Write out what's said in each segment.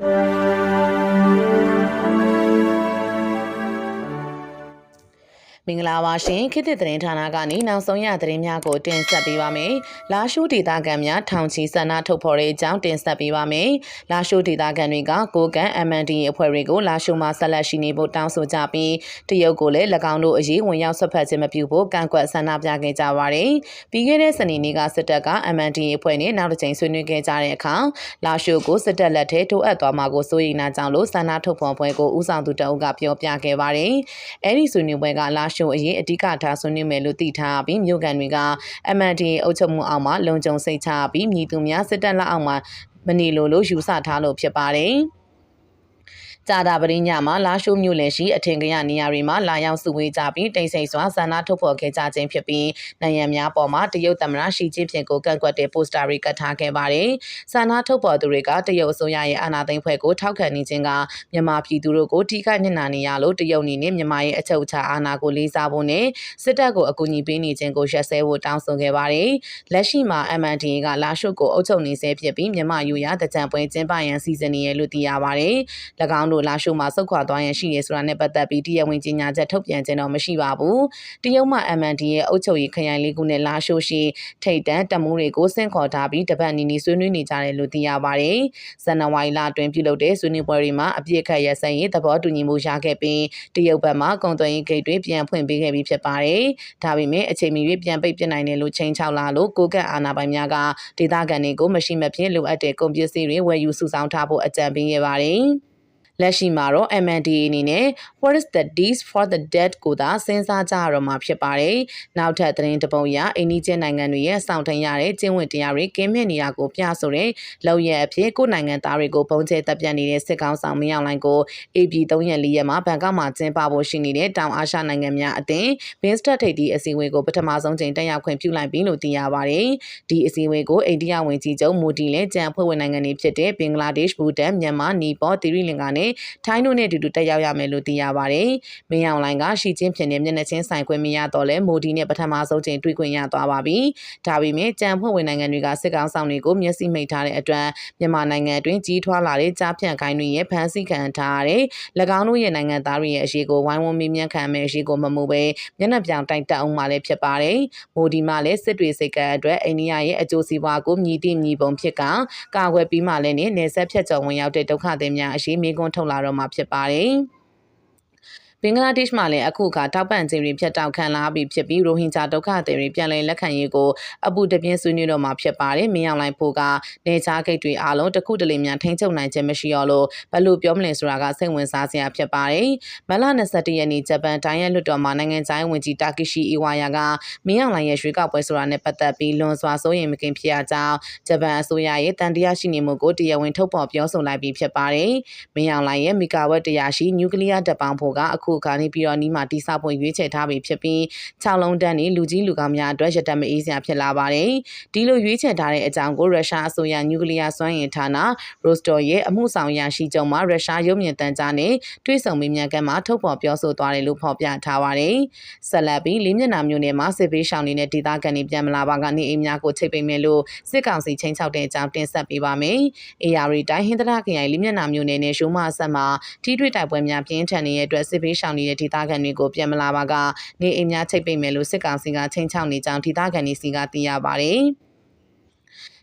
you မင်္ဂလာပါရှင်ခေတ်သစ်သတင်းဌာနကနေနောက်ဆုံးရသတင်းများကိုတင်ဆက်ပေးပါမယ်။လာရှိုးဒေသခံများထောင်ချီဆန္ဒထုတ်ဖော်တဲ့အကြောင်းတင်ဆက်ပေးပါမယ်။လာရှိုးဒေသခံတွေကကိုကန် MND အဖွဲ့တွေကိုလာရှိုးမှာဆက်လက်ရှိနေဖို့တောင်းဆိုကြပြီးတရုတ်ကိုလည်း၎င်းတို့အရေးဝင်ရောက်ဆွတ်ဖက်ခြင်းမပြုဖို့ကန့်ကွက်ဆန္ဒပြခဲ့ကြပါတယ်။ပြီးခဲ့တဲ့စနေနေ့ကစစ်တပ်က MND အဖွဲ့နဲ့နောက်တစ်ကြိမ်ဆွေးနွေးခဲ့ကြတဲ့အခါလာရှိုးကိုစစ်တပ်လက်ထဲထိုးအပ်သွားမှာကိုစိုးရိမ်နာကြောင့်လို့ဆန္ဒထုတ်ဖော်ပွဲကိုဦးဆောင်သူတအုပ်ကပြောပြခဲ့ပါတယ်။အဲဒီဆွေးနွေးပွဲကလာရှိုးအရေးအဓိကထားဆွေးနွေးမယ်လို့သိထားပြီးမြို့ကန်တွေက MND အုပ်ချုပ်မှုအောက်မှာလုံခြုံစိတ်ချပြီးမြည်သူများစစ်တပ်လက်အောက်မှာမနေလို့လို့ယူဆထားလို့ဖြစ်ပါတယ်။ ကြာတာပရင်းညမှာလာရှိုးမြို့လယ်ရှိအထင်ကရနေရာတွေမှာလာရောက်စုဝေးကြပြီးတိမ်ဆိတ်စွာဆန္ဒထုတ်ဖော်ခဲ့ကြခြင်းဖြစ်ပြီးနိုင်ငံများပေါ်မှာတရုတ်သမ္မတရှီကျင်းပင်ကိုကန့်ကွက်တဲ့ပိုစတာတွေကတ်ထားခဲ့ပါတယ်။ဆန္ဒထုတ်ဖော်သူတွေကတရုတ်အစိုးရရဲ့အာဏာသိမ်းဖွဲ့ကိုထောက်ခံနေခြင်းကမြန်မာပြည်သူတို့ကိုထိခိုက်ညှဉ်းနှာနေရလို့တရုတ်အနေနဲ့မြန်မာရဲ့အချုပ်အခြာအာဏာကိုလေးစားဖို့နဲ့စစ်တပ်ကိုအကူအညီပေးနေခြင်းကိုရက်စဲဖို့တောင်းဆိုခဲ့ပါတယ်။လက်ရှိမှာ MNDA ကလာရှုပ်ကိုအုပ်ချုပ်နေဆဲဖြစ်ပြီးမြန်မာယူရတကြံပွဲကျင်းပရန်စီစဉ်နေရလို့သိရပါတယ်။၎င်းတို့လာရှိုးမှာစုတ်ခွာသွားရန်ရှိရဆိုတာနဲ့ပတ်သက်ပြီးတရားဝင်ကြေညာချက်ထုတ်ပြန်ခြင်းတော့မရှိပါဘူး။တရုတ်မှ MND ရဲ့အုပ်ချုပ်ရေးခရိုင်လေးခုနဲ့လာရှိုးရှိထိတ်တန့်တမိုးတွေကိုဆင့်ခေါ်ထားပြီးတပတ်နီနီဆွေးနွေးနေကြတယ်လို့သိရပါတယ်။ဇန်နဝါရီလအတွင်းပြုလုပ်တဲ့ဆွေးနွေးပွဲတွေမှာအပြစ်ခတ်ရစံရေးသဘောတူညီမှုရခဲ့ပြီးတရုတ်ဘက်မှကုန်သွယ်ရေးဂိတ်တွေပြန်ဖွင့်ပေးခဲ့ပြီးဖြစ်ပါတယ်။ဒါပေမဲ့အချိန်မီ၍ပြန်ပိတ်ပစ်နိုင်တယ်လို့ချိန်ချောက်လာလို့ကိုကန့်အာဏာပိုင်များကဒေသခံတွေကိုမရှိမဖြစ်လိုအပ်တဲ့ကုန်ပစ္စည်းတွေဝယ်ယူစုဆောင်းထားဖို့အကြံပေးခဲ့ပါတယ်။ လက်ရှိမှာတော့ MNDA အနေနဲ့ What is the deeds for the dead ကိုသာစဉ်းစားကြရတော့မှာဖြစ်ပါတယ်။နောက်ထပ်သတင်းတစ်ပုဒ်အရအိန္ဒိချင်းနိုင်ငံတွေရဲ့စောင့်ထိန်ရတဲ့ကျင့်ဝတ်တရားတွေကင်းမဲ့နေတာကိုပြဆိုတဲ့လောက်ရအဖြစ်ကိုနိုင်ငံသားတွေကိုပုံကျဲတပ်ပြတ်နေတဲ့စစ်ကောင်ဆောင်မရောက်လိုင်းကို AB 3ရက်4ရက်မှာဘန်ကောက်မှာကျင်းပဖို့ရှိနေတဲ့တောင်အာရှနိုင်ငံများအသင်း Binstat ထိပ်သီးအစည်းအဝေးကိုပထမဆုံးချိန်တက်ရောက်ခွင့်ပြုလိုက်ပြီလို့သိရပါတယ်။ဒီအစည်းအဝေးကိုအိန္ဒိယဝန်ကြီးချုပ်မိုဒီနဲ့ကြံဖွဲ့ဝင်နိုင်ငံတွေဖြစ်တဲ့ဘင်္ဂလားဒေ့ရှ်ဘူတန်မြန်မာနီပေါသီရိလင်္ကာနဲ့ထိုင်းတို့နဲ့အတူတူတက်ရောက်ရမယ်လို့သိရပါတယ်။မင်းအောင်လိုင်ကရှီချင်းဖြစ်နေမျက်နှာချင်းဆိုင်ခွင့်မရတော့လဲမိုဒီနဲ့ပထမဆုံးချိန်တွေ့ခွင့်ရသွားပါပြီ။ဒါပေမဲ့ကြံဖွဲ့ဝင်နိုင်ငံတွေကစစ်ကောင်ဆောင်တွေကိုမျက်စိမိတ်ထားတဲ့အတွက်မြန်မာနိုင်ငံအတွင်းကြီးထွားလာတဲ့ကြားဖြန့်ခိုင်းတွေရဲ့ဖမ်းဆီးခံထားရတဲ့၎င်းတို့ရဲ့နိုင်ငံသားတွေရဲ့အရေးကိုဝိုင်းဝန်းမေးမြန်းခံမယ်အရေးကိုမမှုပဲမျက်နှာပြောင်တိုက်တက်အောင်မှလည်းဖြစ်ပါတယ်။မိုဒီမှလည်းစစ်တွေစိတ်ကံအတွက်အိန္ဒိယရဲ့အကျိုးစီးပွားကိုမြည်တည်မြည်ပုံဖြစ်ကကာကွယ်ပြီးမှလည်းနေဆက်ဖြတ်ကျော်ဝင်ရောက်တဲ့ဒုက္ခသည်များအရေးမေးခွန်းထုတ်လာတော့မှာဖြစ်ပါတယ်။ ဘင်္ဂလားဒေ့ရှ်မှာလည်းအခုအခါတောက်ပန့်ခြင်းတွေဖြတ်တောက်ခံလာပြီးဖြစ်ပြီးရိုဟင်ဂျာဒုက္ခသည်တွေပြန်လည်လက်ခံရေးကိုအပူတပြင်းဆွေးနွေးတော့မှာဖြစ်ပါတယ်။မင်းအောင်လှိုင်ဖို့ကနေချားဂိတ်တွေအားလုံးတစ်ခုတလေများထိန်းချုပ်နိုင်ခြင်းမရှိတော့လို့ဘယ်လိုပြောမလဲဆိုတာကစိတ်ဝင်စားစရာဖြစ်ပါတယ်။မလ21ရက်နေ့ဂျပန်တိုင်းရဲ့လွှတ်တော်မှာနိုင်ငံခြားရေးဝန်ကြီးတာကီရှီအီဝါယာကမင်းအောင်လှိုင်ရဲ့ရွေးကောက်ပွဲဆိုတာနဲ့ပတ်သက်ပြီးလွန်စွာစိုးရိမ်မကင်ဖြစ်ရကြောင်းဂျပန်အစိုးရရဲ့တန်တရားရှိနေမှုကိုတရားဝင်ထုတ်ဖော်ပြောဆိုလိုက်ပြီးဖြစ်ပါတယ်။မင်းအောင်လှိုင်ရဲ့မီကာဝက်တရားရှိနျူကလ িয়ার တပ်ပေါင်းဖို့ကအခုအခါနေပြီးတော့နီးမှာတိစောက်ဖို့ရွေးချယ်ထားပြီးဖြစ်ပြီး6လုံးတန်းနေလူကြီးလူကောင်းများအတွက်ရတက်မအေးစရာဖြစ်လာပါတယ်။ဒီလိုရွေးချယ်ထားတဲ့အကြောင်းကိုရုရှားအစိုးရနျူကလ িয়ার စွမ်းအင်ဌာနရိုစတော်ရဲ့အမှုဆောင်ရရှိချုပ်မှရုရှားရုပ်မြင်သံကြားနဲ့တွဲဆုံမေးမြန်းခန်းမှာထုတ်ဖော်ပြောဆိုသွားတယ်လို့ဖော်ပြထားပါတယ်။ဆက်လက်ပြီးလေးမျက်နှာမျိုးနဲ့မှာစစ်ပေးရှောင်နေတဲ့ဒေသခံတွေပြန်မလာပါကနေအိမ်များကိုချိတ်ပိတ်မယ်လို့စစ်ကောင်စီချင်းချောက်တဲ့အကြောင်းတင်ဆက်ပေးပါမယ်။ AR တိုင်းဟင်္ဒရာခရိုင်လေးမျက်နှာမျိုးနဲ့နဲ့ရှိုးမဆက်မှာထိတွေ့တိုက်ပွဲများပြင်းထန်နေတဲ့အတွက်စစ်ပေးရှောင်နေတဲ့ဒေသခံတွေကိုပြန်မလာပါကနေအိမ်များချိတ်ပိတ်မယ်လို့စစ်ကောင်စီကချိန်ချောက်နေကြောင်းဒေသခံတွေစီကသိရပါတယ်။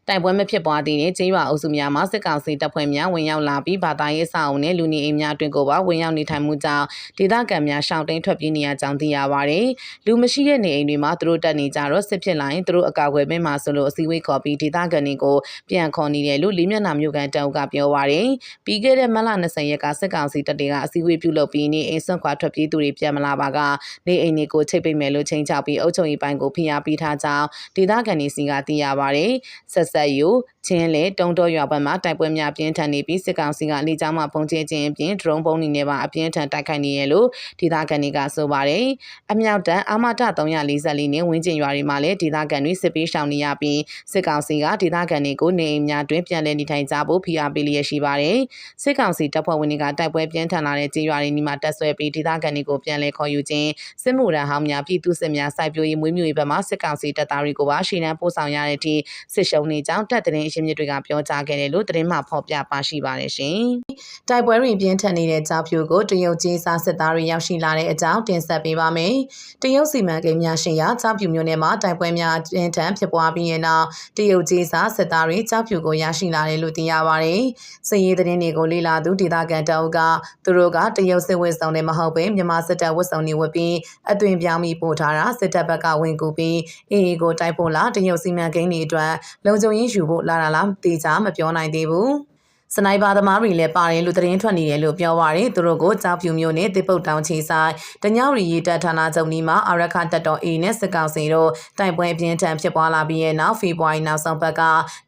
တိုက်ပွဲမဖြစ်ပွားသေးတဲ့ကျေးရွာအုပ်စုများမှာစစ်ကောင်စီတပ်ဖွဲ့များဝင်ရောက်လာပြီးဘာသာရေးအဆောက်အုံနဲ့လူနေအိမ်များအတွင်းကိုပါဝင်ရောက်နေထိုင်မှုကြောင့်ဒေသခံများရှောင်တိန်ထွက်ပြေးနေရကြောင်းသိရပါတယ်။လူမရှိတဲ့နေအိမ်တွေမှာသူတို့တက်နေကြတော့စစ်ဖြစ်လာရင်သူတို့အကာအကွယ်မဲ့မှာဆိုလို့အစည်းအဝေးခေါ်ပြီးဒေသခံတွေကိုပြန်ခေါ်နေတယ်လို့လေးမျက်နှာမြို့ကန်တောက်ကပြောပါတယ်။ပြီးခဲ့တဲ့မလ20ရက်ကစစ်ကောင်စီတပ်တွေကအစည်းအဝေးပြုလုပ်ပြီးနေအိမ်ဆွန့်ခွာထွက်ပြေးသူတွေပြန်မလာပါကနေအိမ်တွေကိုချိတ်ပိတ်မယ်လို့ချိန်ချောက်ပြီးအုပ်ချုပ်ရေးပိုင်းကိုဖိအားပေးထားကြောင်းဒေသခံတွေစီကသိရပါတယ်။ဆက်ဆက်ယူချင်းလေတုံတော်ရွာဘက်မှာတိုက်ပွဲများပြင်းထန်နေပြီးစစ်ကောင်စီကလေကြောင်းမှပုံကျဲခြင်းအပြင် drone ပုံနေနဲ့ပါအပြင်းထန်တိုက်ခိုက်နေရလို့ဒေသခံတွေကဆိုပါတယ်။အမြောက်တန်းအာမတ344နဲ့ဝင်းကျင်ရွာတွေမှာလည်းဒေသခံတွေစစ်ပေးရှောင်နေရပြီးစစ်ကောင်စီကဒေသခံတွေကိုနေအိမ်များတွင်ပြန်လည်နေထိုင်ကြဖို့ဖိအားပေးလျက်ရှိပါတယ်။စစ်ကောင်စီတပ်ဖွဲ့ဝင်တွေကတိုက်ပွဲပြင်းထန်လာတဲ့ကြေးရွာတွေနီမှာတက်ဆွဲပြီးဒေသခံတွေကိုပြန်လည်ခေါ်ယူခြင်းစစ်မှုထမ်းဟောင်းများပြည်သူစစ်များစိုက်ပျိုးရေးမွေးမြူရေးဘက်မှစစ်ကောင်စီတပ်သားတွေကိုပါရှေ့နှံပို့ဆောင်ရတဲ့အထိစစ်ရှုံးနေကြောင်းတပ်သတင်းအရှင်မြစ်တွေကပြောကြားခဲ့တယ်လို့သတင်းမှဖော်ပြပါရှိပါတယ်ရှင်။တိုက်ပွဲတွေပြင်းထန်နေတဲ့ကြောက်ဖြူကိုတရုတ်ကြီးစားစစ်သားတွေရောက်ရှိလာတဲ့အကြောင်းတင်ဆက်ပေးပါမယ်။တရုတ်စီမံကိန်းများရှင်ရာကြောက်ဖြူမြို့နယ်မှာတိုက်ပွဲများပြင်းထန်ဖြစ်ပွားပြီးတဲ့နောက်တရုတ်ကြီးစားစစ်သားတွေကြောက်ဖြူကိုရရှိလာတယ်လို့သိရပါတယ်။စည်ရေးသတင်းတွေကိုလေ့လာသူဒေသခံတအုပ်ကသူတို့ကတရုတ်စစ်ဝတ်ဆောင်တွေမဟုတ်ဘဲမြန်မာစစ်တပ်ဝတ်ဆောင်တွေဝတ်ပြီးအသွင်ပြောင်းပြီးပို့ထားတာစစ်တပ်ဘက်ကဝင်ကူပြီးအေအေကိုတိုက်ဖို့လားတရုတ်စီမံကိန်းတွေအတွက်လုံခြုံရေးယူဖို့လာတာလားတေချာမပြောနိုင်သေးဘူး။ စနိုက်ပါသမားတွေလည်းပါတယ်လို့သတင်းထွက်နေတယ်လို့ပြောပါရယ်သူတို့ကိုကြောက်ဖြူမျိုးနဲ့တစ်ပုတ်တောင်ချီဆိုင်တညောင်ရီရီတက်ဌာနချုပ်နီးမှာအရခတက်တော် A နဲ့စစ်ကောင်စီတို့တိုက်ပွဲပြင်းထန်ဖြစ်ပွားလာပြီးရဲ့နောက်ဖေဖော်ဝါရီနောက်ဆုံးပတ်က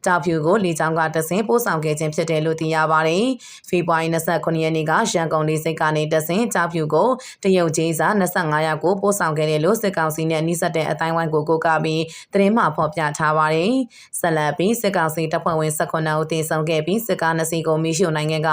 ကြောက်ဖြူကိုလေကြောင်းကတဆင်ပို့ဆောင်ခဲ့ခြင်းဖြစ်တယ်လို့သိရပါတယ်ဖေဖော်ဝါရီ29ရက်နေ့ကရန်ကုန်လေးစိတ်ကနေတဆင်ကြောက်ဖြူကိုတရုတ်ကြီးစား25ရောက်ကိုပို့ဆောင်ခဲ့တယ်လို့စစ်ကောင်စီနဲ့နှိစက်တဲ့အတိုင်းဝိုင်းကိုကိုကပြီးသတင်းမှဖော်ပြထားပါတယ်ဆက်လက်ပြီးစစ်ကောင်စီတပ်ဖွဲ့ဝင်18ဦးတင်ဆောင်ခဲ့ပြီးစစ်ကား2စီးကိုမီရှိုနိုင်ငံက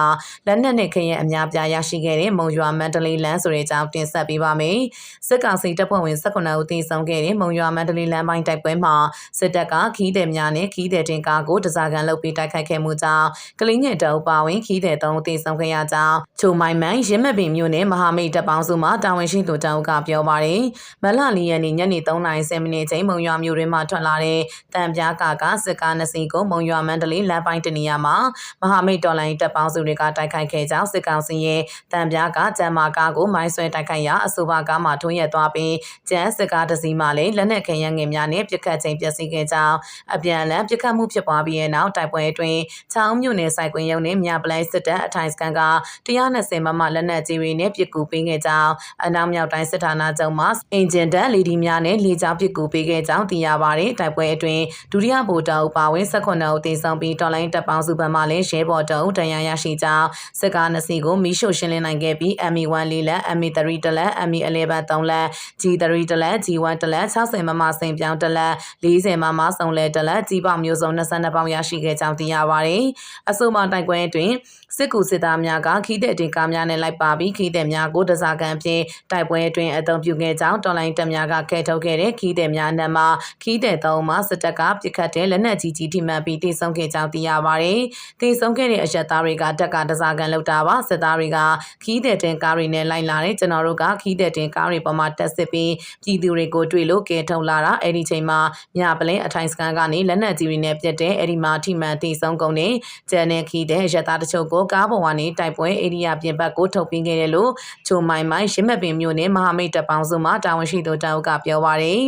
လက်နက်နဲ့ခရင်အများပြားရရှိခဲ့တဲ့မုံရွာမန္တလေးလမ်းဆိုတဲ့အကြောင်းတင်ဆက်ပေးပါမယ်။စစ်ကောင်စီတပ်ဖွဲ့ဝင်18ဦးသေဆုံးခဲ့တဲ့မုံရွာမန္တလေးလမ်းပိုင်းတိုက်ပွဲမှာစစ်တပ်ကခီးတဲ့များနဲ့ခီးတဲ့တင်ကားကိုတစားကန်လုပ်ပြီးတိုက်ခိုက်ခဲ့မှုကြောင့်ကလင်းငယ်တောက်ပါဝင်ခီးတဲ့သုံးသေဆုံးခဲ့ရကြောင်းချုံမိုင်မိုင်ရင်းမပင်မြို့နယ်မဟာမိတ်တပ်ပေါင်းစုမှတာဝန်ရှိသူတောက်ကပြောပါတယ်။မလလီရက်နေ့ညနေ3:30မိနစ်ချိန်မုံရွာမြို့တွင်မှထွက်လာတဲ့တံပြားကာကစစ်ကားနှစ်စီးကိုမုံရွာမန္တလေးလမ်းပိုင်းတနေရာမှာမဟာမိတ်တော်လိုင်းတပ်ပေါင်းစုတွေကတိုက်ခိုက်ခဲ့ကြောင်းစစ်ကောင်စီရဲ့တံပြားကကျမ်းမာကားကိုမိုင်းဆွဲတိုက်ခိုက်ရာအဆိုပါကားမှာထွန်းရက်သွားပြီးကျန်းစစ်ကားတစ်စီးမှလည်းလက်နက်ခဲယမ်းငယ်များနဲ့ပစ်ခတ်ချိန်ပျက်စီးခဲ့ကြောင်းအပြန်အလှန်ပစ်ခတ်မှုဖြစ်ပွားပြီးတဲ့နောက်တိုက်ပွဲအတွင်းချောင်းမြို့နယ်စိုက်ကွင်းရုံနဲ့မြပလိုင်းစစ်တပ်အထိုင်စကန်က120မမလက်နက်ကြီးတွေနဲ့ပစ်ကူပေးခဲ့ကြောင်းအနောက်မြောက်တိုင်းစစ်ဌာနချုပ်မှအင်ဂျင်တန်လီဒီများနဲ့လေကြောင်းပစ်ကူပေးခဲ့ကြောင်းသိရပါတယ်တိုက်ပွဲအတွင်းဒုတိယဗိုလ်တောက်ပါဝင်18ဦးသေဆုံးပြီးတော်လိုင်းတပ်ပေါင်းစုဘက်မှလည်းရဲဘော်တောက်တန်ရာရရှိကြောင်းစစ်ကားနှစ်စီးကိုမီးရှို့ရှင်းလင်းနိုင်ခဲ့ပြီး ME1 လေးလက် ME3 တလက် ME11 3လက် G3 တလက် G1 တလက်60မမစိန်ပြောင်းတလက်40မမစုံလဲတလက်ကြီးပေါမျိုးစုံ22ပေါင်ရရှိခဲ့ကြောင်းသိရပါတယ်။အဆိုပါတိုက်ပွဲအတွင်းစစ်ကူစစ်သားများကခီးတဲ့တင်ကားများနဲ့လိုက်ပါပြီးခီးတဲ့များကိုတစားကန်ဖြင့်တိုက်ပွဲအတွင်းအသုံးပြုခဲ့ကြောင်းတော်လိုင်းတပ်များကကဲထုတ်ခဲ့တဲ့ခီးတဲ့များနဲ့မှခီးတဲ့သုံးမှစစ်တပ်ကပစ်ခတ်တဲ့လက်နက်ကြီးကြီးထိမှန်ပြီးတိဆုံးခဲ့ကြောင်းသိရပါတယ်။တိဆုံးခဲ့တဲ့အရက်သားတွေကတပ်ကတစားကန်လောက်တာပါစစ်သားတွေကခီးတဲ့တင်ကားတွေနဲ့လိုက်လာတဲ့ကျွန်တော်တို့ကခီးတဲ့တင်ကားတွေပေါ်မှာတက်စစ်ပြီးပြည်သူတွေကိုတွေ့လို့ကဲထုတ်လာတာအဲ့ဒီချိန်မှာမြပလင်းအထိုင်စကန်ကနေလက်နက်ကြီးတွေနဲ့ပြတ်တဲ့အဲ့ဒီမှာထိမှန်တိဆုံးကုန်တဲ့ကျန်တဲ့ခီးတဲ့ရက်သားတချို့ကိုကားပေါ်ကနေတိုက်ပွဲဧရိယာပြင်ပကိုထုတ်ပေးခဲ့တယ်လို့ချိုမိုင်မိုင်ရင်းမပင်မြို့နယ်မဟာမိတ်တပ်ပေါင်းစုမှတာဝန်ရှိသူတောက်ကပြောပါရယ်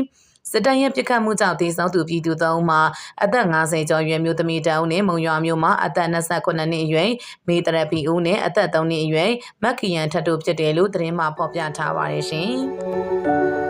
စစ်တပ်ရဲ့ပြစ်ခတ်မှုကြောင့်ဒေဆုံးသူပြည်သူသုံးမှာအသက်50ကျော်ရွယ်မျိုးသမီးတောင်းနဲ့မုံရွာမျိုးမှာအသက်28နှစ်အရွယ်မေတရပီဦးနဲ့အသက်3နှစ်အရွယ်မက်ကီယန်ထတ်တို့ဖြစ်တယ်လို့သတင်းမှဖော်ပြထားပါတယ်ရှင်။